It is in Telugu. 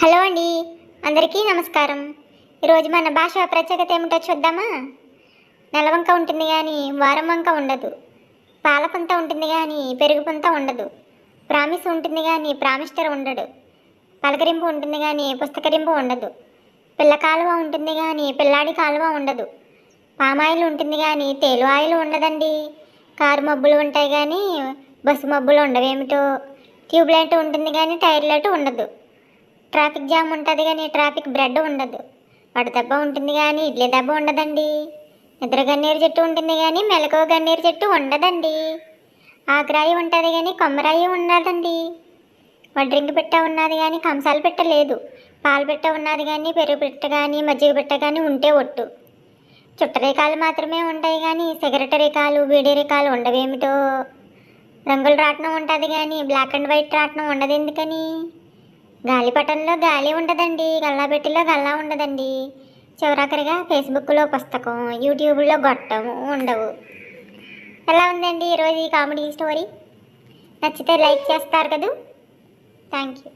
హలో అండి. అందరికీ నమస్కారం. ఈరోజు మన భాష ప్రత్యేకత ఏమిటో చూద్దామా? నెలవంక ఉంటుంది కానీ వారం వంక ఉండదు. పాలపంత ఉంటుంది కానీ పెరుగుపంత ఉండదు. ప్రామిస్ ఉంటుంది కానీ ప్రామిస్టర్ ఉండడు. పలకరింపు ఉంటుంది కానీ పుస్తకరింపు ఉండదు. పిల్ల కాలువ ఉంటుంది కానీ పిల్లాడి కాలువ ఉండదు. పామాయిల్ ఉంటుంది కానీ తేలు ఆయిల్ ఉండదండి. కారు మబ్బులు ఉంటాయి కానీ బస్సు మబ్బులు ఉండవేమిటో? ట్యూబ్ లైట్ ఉంటుంది కానీ టైర్ లైట్ ఉండదు. ట్రాఫిక్ జామ్ ఉంటుంది కానీ ట్రాఫిక్ బ్రెడ్ ఉండదు. వడ దెబ్బ ఉంటుంది కానీ ఇడ్లీ దెబ్బ ఉండదండి. నిద్ర గన్నేరు చెట్టు ఉంటుంది కానీ మెలకువ గన్నేరు చెట్టు ఉండదండి. ఆగ్రాయి ఉంటుంది కానీ కొమ్మరాయి ఉండదండి. వడ్రింగి పెట్ట ఉన్నది కానీ కంసాలు పెట్టలేదు. పాలు పెట్ట ఉన్నది కానీ పెరుగు పెట్ట కానీ మజ్జిగ పెట్ట కానీ ఉంటే ఒట్టు. చుట్టరేకాలు మాత్రమే ఉంటాయి కానీ సిగరెట్ రేఖాలు బీడీ రేఖాలు ఉండవేమిటో? రంగుల రాట్నం ఉంటుంది కానీ బ్లాక్ అండ్ వైట్ రాట్నం ఉండదు ఎందుకని? గాలిపటంలో గాలి ఉండదండి గల్లాపెట్టిలో గల్లా ఉండదండి. చివరాఖరిగా ఫేస్బుక్లో పుస్తకం యూట్యూబ్లో గొట్టం ఉండవు. ఎలా ఉందండి ఈరోజు ఈ కామెడీ స్టోరీ? నచ్చితే లైక్ చేస్తారు కదూ? Thank you.